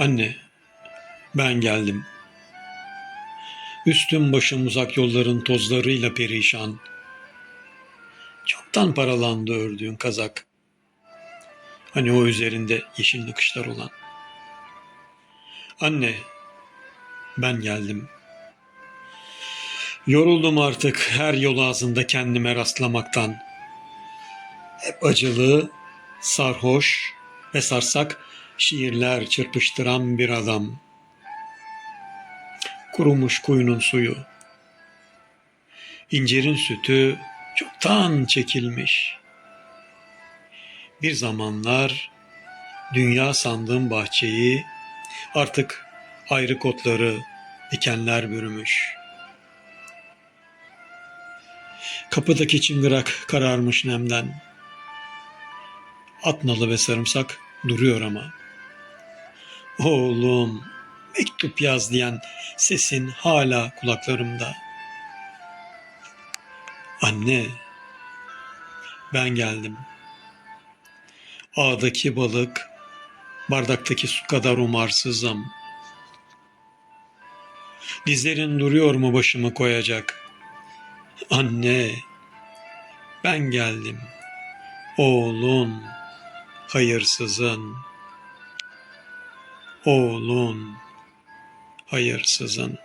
Anne, ben geldim. Üstüm başım uzak yolların tozlarıyla perişan. Çoktan paralandı ördüğün kazak. Hani o üzerinde yeşil nakışlar olan. Anne, ben geldim. Yoruldum artık her yol ağzında kendime rastlamaktan. Hep acılı, sarhoş ve sarsak şiirler çırpıştıran bir adam. Kurumuş kuyunun suyu. İncirin sütü çoktan çekilmiş. Bir zamanlar dünya sandığım bahçeyi artık ayrı kotları dikenler bürümüş. Kapıdaki çıngırak kararmış nemden. Atnalı ve sarımsak duruyor ama. Oğlum, mektup yaz diyen sesin hala kulaklarımda. Anne, ben geldim. Ağdaki balık, bardaktaki su kadar umarsızım. Dizlerin duruyor mu başımı koyacak? Anne, ben geldim. Oğlun, hayırsızın. Oğlun, hayırsızın.